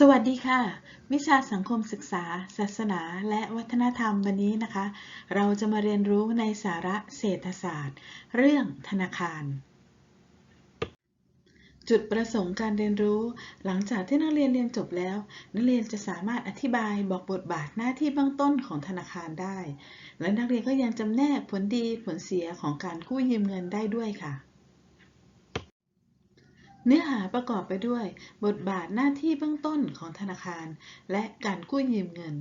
สวัสดีค่ะ วิชาสังคมศึกษา ศาสนา และวัฒนธรรมวันนี้นะคะ เราจะมาเรียนรู้ในสาระเศรษฐศาสตร์ เรื่องธนาคาร จุดประสงค์การเรียนรู้ หลังจากที่นักเรียนเรียนจบแล้ว นักเรียนจะสามารถอธิบายบอกบทบาทหน้าที่เบื้องต้นของธนาคารได้ และนักเรียนก็ยังจำแนกผลดีผลเสียของการกู้ยืมเงินได้ด้วยค่ะ เนื้อหาประกอบไปด้วย บทบาทหน้าที่เบื้องต้นของธนาคาร และการกู้ยืมเงิน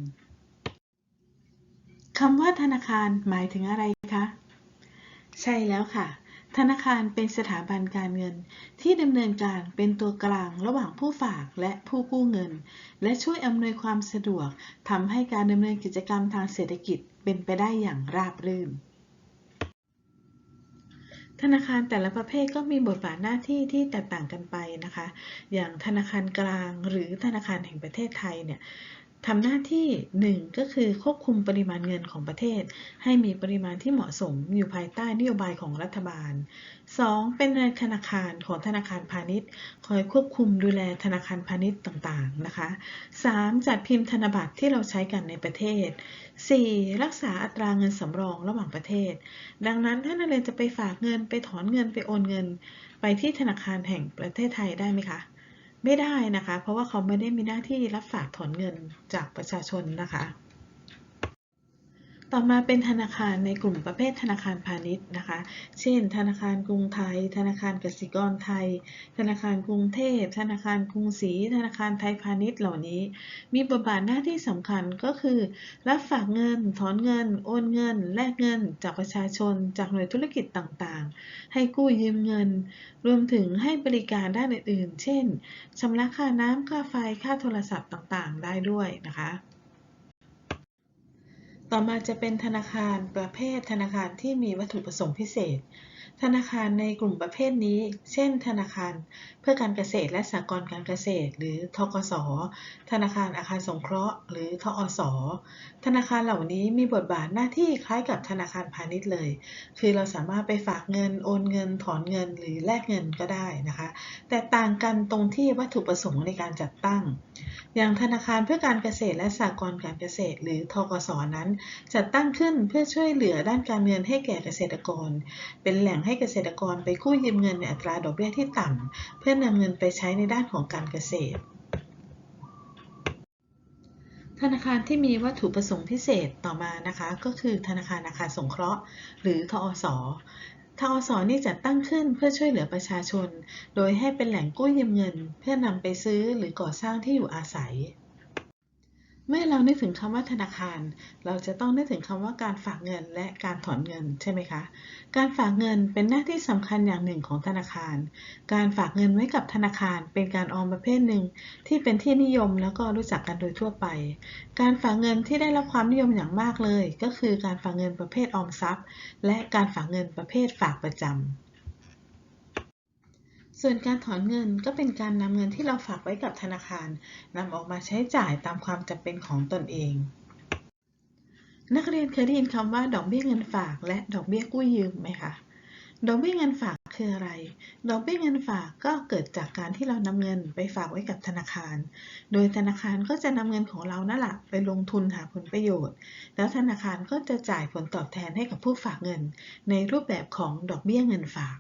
คำว่าธนาคารหมายถึงอะไรคะ ใช่แล้วค่ะ ธนาคารเป็นสถาบันการเงิน ที่ดำเนินการเป็นตัวกลางระหว่างผู้ฝากและผู้กู้เงิน และช่วยอำนวยความสะดวกทำให้การดำเนินกิจกรรมทางเศรษฐกิจเป็นไปได้อย่างราบรื่น ธนาคารแต่ละประเภทก็มีบทบาทหน้าที่ที่แตกต่างกันไปนะคะ อย่างธนาคารกลางหรือธนาคารแห่งประเทศไทยเนี่ย ทำหน้าที่ 1 ก็คือควบคุมปริมาณเงินของประเทศ ให้มีปริมาณที่เหมาะสมอยู่ภายใต้นโยบายของรัฐบาล 2. เป็นธนาคารของธนาคารพาณิชย์ คอยควบคุมดูแลธนาคารพาณิชย์ต่างๆนะคะ 3. จัดพิมพ์ธนบัตรที่เราใช้กันในประเทศ 4. รักษาอัตราเงินสำรองระหว่างประเทศ ดังนั้นถ้านักเรียนจะไปฝากเงินไปถอนเงินไปโอนเงิน ไปที่ธนาคารแห่งประเทศไทยได้ไหมคะ ไม่ได้นะคะ เพราะว่าเขาไม่ได้มีหน้าที่รับฝากถอนเงินจากประชาชนนะคะ ต่อมาเป็นธนาคารในกลุ่มประเภทธนาคารพาณิชย์นะคะ เช่น ธนาคารกรุงไทย ธนาคารกสิกรไทย ธนาคารกรุงเทพ ธนาคารกรุงศรี ธนาคารไทยพาณิชย์เหล่านี้ มีบทบาทหน้าที่สำคัญก็คือ รับฝากเงิน ถอนเงิน โอนเงิน แลกเงิน จากประชาชน จากหน่วยธุรกิจต่างๆ ให้กู้ยืมเงิน รวมถึงให้บริการด้านอื่นๆ เช่นชำระค่าน้ำค่าไฟ ค่าโทรศัพท์ต่างๆ ได้ด้วยนะคะ ต่อมาจะเป็นธนาคารประเภทธนาคารที่มีวัตถุประสงค์พิเศษ ธนาคารในกลุ่มประเภทนี้ เช่น ธนาคารเพื่อการเกษตรและสหกรณ์การเกษตร หรือทกส ธนาคารอาคารสงเคราะห์ หรือทอส ธนาคารเหล่านี้มีบทบาทหน้าที่คล้ายกับธนาคารพาณิชย์เลย คือเราสามารถไปฝากเงิน โอนเงิน ถอนเงิน หรือแลกเงินก็ได้นะคะ แต่ต่างกันตรงที่วัตถุประสงค์ในการจัดตั้ง อย่างธนาคารเพื่อการเกษตรและสหกรณ์การเกษตร หรือทกสนั้น จัดตั้งขึ้นเพื่อช่วยเหลือด้านการเงินให้แก่เกษตรกร เป็นแหล่งให้เกษตรกรไปกู้ยืมเงินในอัตราดอกเบี้ยที่ต่ำ เพื่อนำเงินไปใช้ในด้านของการเกษตร ธนาคารที่มีวัตถุประสงค์พิเศษต่อมานะคะ ก็คือธนาคารอาคารสงเคราะห์ หรือทอสทอสนี่จัดตั้งขึ้นเพื่อช่วยเหลือประชาชน โดยให้เป็นแหล่งกู้ยืมเงิน เพื่อนำไปซื้อหรือก่อสร้างที่อยู่อาศัย เมื่อเรานึกถึงคำว่าธนาคาร เราจะต้องนึกถึงคำว่าการฝากเงินและการถอนเงินใช่ไหมคะ การฝากเงินเป็นหน้าที่สำคัญอย่างหนึ่งของธนาคาร การฝากเงินไว้กับธนาคารเป็นการออมประเภทหนึ่ง ที่เป็นที่นิยมแล้วก็รู้จักกันโดยทั่วไป การฝากเงินที่ได้รับความนิยมอย่างมากเลย ก็คือการฝากเงินประเภทออมทรัพย์ และการฝากเงินประเภทฝากประจำ ส่วนการถอนเงินก็เป็นการนำเงินที่เราฝากไว้กับธนาคารนำออกมาใช้จ่ายตามความจำเป็นของตนเอง นักเรียนเคยได้ยินคำว่าดอกเบี้ยเงินฝากและดอกเบี้ยกู้ยืมไหมคะ ดอกเบี้ยเงินฝากคืออะไร ดอกเบี้ยเงินฝากก็เกิดจากการที่เรานำเงินไปฝากไว้กับธนาคาร โดยธนาคารก็จะนำเงินของเรานั่นแหละไปลงทุนหาผลประโยชน์ แล้วธนาคารก็จะจ่ายผลตอบแทนให้กับผู้ฝากเงิน ในรูปแบบของดอกเบี้ยเงินฝาก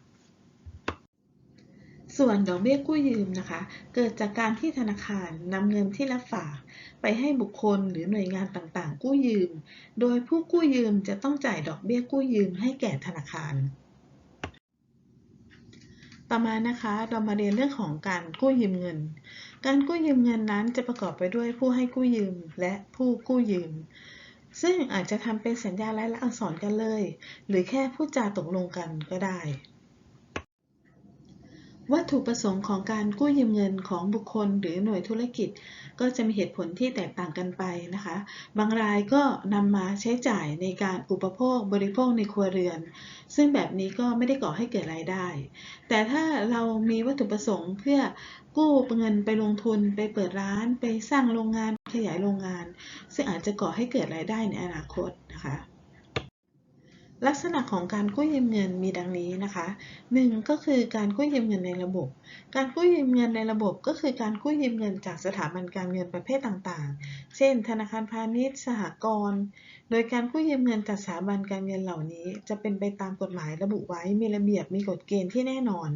ส่วนดอกเบี้ยกู้ยืมนะคะ เกิดจากการที่ธนาคารนำเงินที่รับฝาก ไปให้บุคคลหรือหน่วยงานต่างๆ กู้ยืม โดยผู้กู้ยืมจะต้องจ่ายดอกเบี้ยกู้ยืมให้แก่ธนาคาร ต่อมานะคะเรามาเรียนเรื่องของการกู้ยืมเงิน การกู้ยืมเงินนั้นจะประกอบไปด้วยผู้ให้กู้ยืมและผู้กู้ยืมซึ่งอาจจะทำเป็นสัญญาลายลักษณ์อักษรกันเลย หรือแค่พูดจาตกลงกันก็ได้ วัตถุประสงค์ของการกู้ยืมเงินของบุคคล หรือหน่วยธุรกิจ ก็จะมีเหตุผลที่แตกต่างกันไปนะคะ บางรายก็นำมาใช้จ่ายในการอุปโภคบริโภคในครัวเรือน ซึ่งแบบนี้ก็ไม่ได้ก่อให้เกิดรายได้ แต่ถ้าเรามีวัตถุประสงค์เพื่อกู้เงินไปลงทุนไปเปิดร้านไปสร้างโรงงานขยายโรงงาน ซึ่งอาจจะก่อให้เกิดรายได้ในอนาคตนะคะ ลักษณะของการกู้ยืมเงินมีดังนี้นะคะหนึ่งก็คือการกู้ยืมเงินในระบบ การกู้ยืมเงินในระบบก็คือการกู้ยืมเงินจากสถาบันการเงินประเภทต่างๆ เช่น ธนาคารพาณิชย์ สหกรณ์ โดยการกู้ยืมเงินจากสถาบันการเงินเหล่านี้ จะเป็นไปตามกฎหมายระบุไว้ มีระเบียบ มีกฎเกณฑ์ที่แน่นอน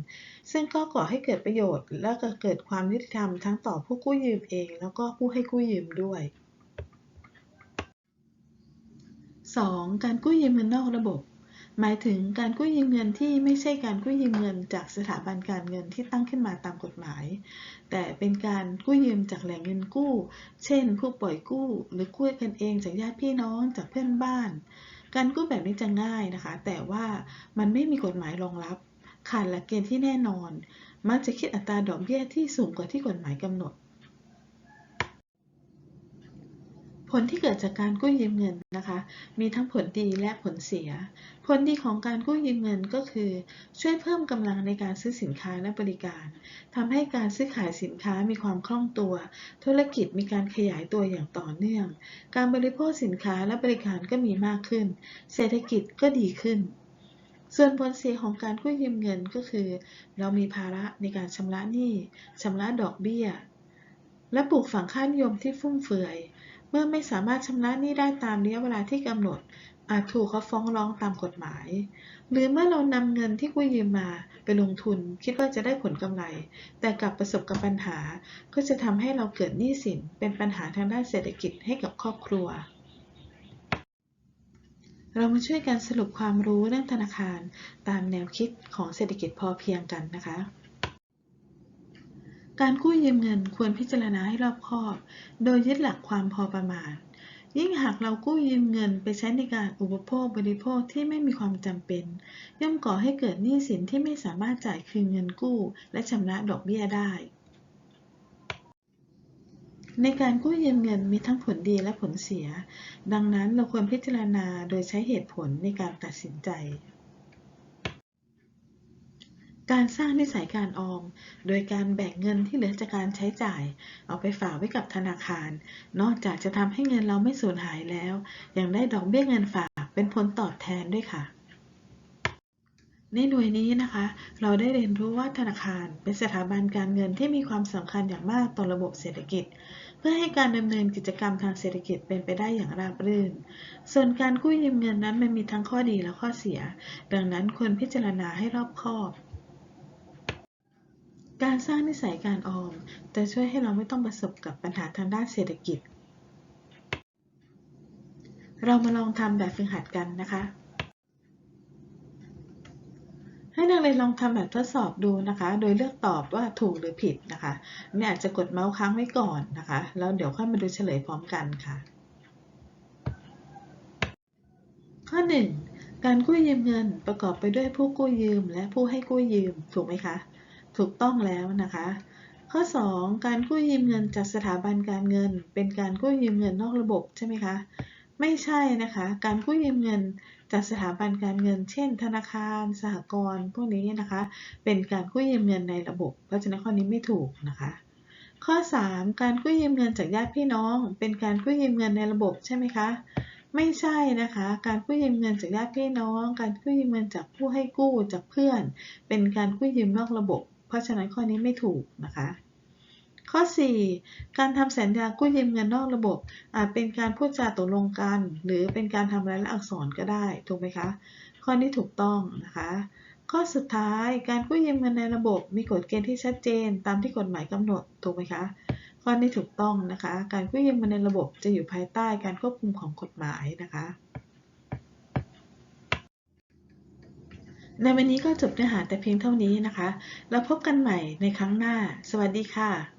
ซึ่งก็ก่อให้เกิดประโยชน์ และก็เกิดความยุติธรรมทั้งต่อผู้กู้ยืมเอง แล้วก็ผู้ให้กู้ยืมด้วย 2. การกู้ยืมเงินนอกระบบ หมายถึงการกู้ยืมเงินที่ไม่ใช่การกู้ยืมเงินจากสถาบันการเงินที่ตั้งขึ้นมาตามกฎหมาย แต่เป็นการกู้ยืมจากแหล่งเงินกู้ เช่น ผู้ปล่อยกู้ หรือกู้กันเองจากญาติพี่น้องจากเพื่อนบ้าน การกู้แบบนี้จะง่ายนะคะ แต่ว่ามันไม่มีกฎหมายรองรับขาดหลักเกณฑ์ที่แน่นอน มักจะคิดอัตราดอกเบี้ยที่สูงกว่าที่กฎหมายกำหนด ผลที่เกิดจากการกู้ยืมเงินนะคะ มีทั้งผลดีและผลเสีย ผลดีของการกู้ยืมเงินก็คือ ช่วยเพิ่มกำลังในการซื้อสินค้าและบริการทำให้การซื้อขายสินค้ามีความคล่องตัว ธุรกิจมีการขยายตัวอย่างต่อเนื่อง การบริโภคสินค้าและบริการก็มีมากขึ้น เศรษฐกิจก็ดีขึ้นส่วนผลเสียของการกู้ยืมเงินก็คือ เรามีภาระในการชำระหนี้ชำระดอกเบี้ย และปลูกฝังค่านิยมที่ฟุ่มเฟือย เมื่อไม่สามารถชำระหนี้ได้ตามระยะเวลาที่กำหนด อาจถูกเขาฟ้องร้องตามกฎหมาย หรือเมื่อเรานำเงินที่กู้ยืมมาไปลงทุน คิดว่าจะได้ผลกำไร แต่กลับประสบกับปัญหา ก็จะทำให้เราเกิดหนี้สิน เป็นปัญหาทางด้านเศรษฐกิจให้กับครอบครัวเรามาช่วยกันสรุปความรู้เรื่องธนาคาร ตามแนวคิดของเศรษฐกิจพอเพียงกันนะคะ การกู้ยืมเงินควรพิจารณาให้รอบคอบ โดยยึดหลักความพอประมาณ ยิ่งหากเรากู้ยืมเงินไปใช้ในการอุปโภคบริโภคที่ไม่มีความจำเป็น ย่อมก่อให้เกิดหนี้สินที่ไม่สามารถจ่ายคืนเงินกู้ และชำระดอกเบี้ยได้ ในการกู้ยืมเงินมีทั้งผลดีและผลเสีย ดังนั้นเราควรพิจารณาโดยใช้เหตุผลในการตัดสินใจ การสร้างนิสัยการออม โดยการแบ่งเงินที่เหลือจากการใช้จ่าย เอาไปฝากไว้กับธนาคาร นอกจากจะทำให้เงินเราไม่สูญหายแล้ว ยังได้ดอกเบี้ยเงินฝากเป็นผลตอบแทนด้วยค่ะในหน่วยนี้นะคะ เราได้เรียนรู้ว่าธนาคารเป็นสถาบันการเงินที่มีความสำคัญอย่างมากต่อระบบเศรษฐกิจ เพื่อให้การดำเนินกิจกรรมทางเศรษฐกิจเป็นไปได้อย่างราบรื่น ส่วนการกู้ยืมเงินนั้นมันมีทั้งข้อดีและข้อเสีย ดังนั้นควรพิจารณาให้รอบคอบ การสร้างนิสัยการออมจะช่วยให้เราไม่ต้องประสบกับปัญหาทางด้านเศรษฐกิจ เรามาลองทำแบบฝึกหัดกันนะคะ ให้นักเรียนลองทำแบบทดสอบดูนะคะ โดยเลือกตอบว่าถูกหรือผิดนะคะไม่อาจจะกดเมาส์ค้างไว้ก่อนนะคะ แล้วเดี๋ยวค่อยมาดูเฉลยพร้อมกันค่ะ ข้อ 1. การกู้ยืมเงินประกอบไปด้วยผู้กู้ยืมและผู้ให้กู้ยืมถูกไหมคะ ถูกต้องแล้วนะคะ ข้อ 2. การกู้ยืมเงินจากสถาบันการเงิน เป็นการกู้ยืมเงินนอกระบบใช่ไหมคะ ไม่ใช่นะคะ การกู้ยืมเงินจากสถาบันการเงิน เช่น ธนาคาร สหกรณ์พวกนี้นะคะ เป็นการกู้ยืมเงินในระบบ เพราะฉะนั้นข้อนี้ไม่ถูกนะคะ ข้อ 3. การกู้ยืมเงินจากญาติพี่น้อง เป็นการกู้ยืมเงินในระบบใช่ไหมคะไม่ใช่นะคะ การกู้ยืมเงินจากญาติพี่น้อง การกู้ยืมเงินจากผู้ให้กู้จากเพื่อน เป็นการกู้ยืมนอกระบบ เพราะฉะนั้นข้อนี้ไม่ถูกนะคะ ข้อ 4. การทำสัญญากู้ยืมเงินนอกระบบ อาจเป็นการพูดจาตกลงกัน หรือเป็นการทำรายลักษณ์อักษรก็ได้ถูกไหมคะ ข้อนี้ถูกต้องนะคะข้อสุดท้ายการกู้ยืมเงินในระบบมีกฎเกณฑ์ที่ชัดเจน ตามที่กฎหมายกำหนดถูกไหมคะข้อนี้ถูกต้องนะคะ การกู้ยืมเงินในระบบจะอยู่ภายใต้การควบคุมของกฎหมายนะคะ ในวันนี้ก็จบเนื้อหาแต่เพียงเท่านี้นะคะ แล้วพบกันใหม่ในครั้งหน้า สวัสดีค่ะ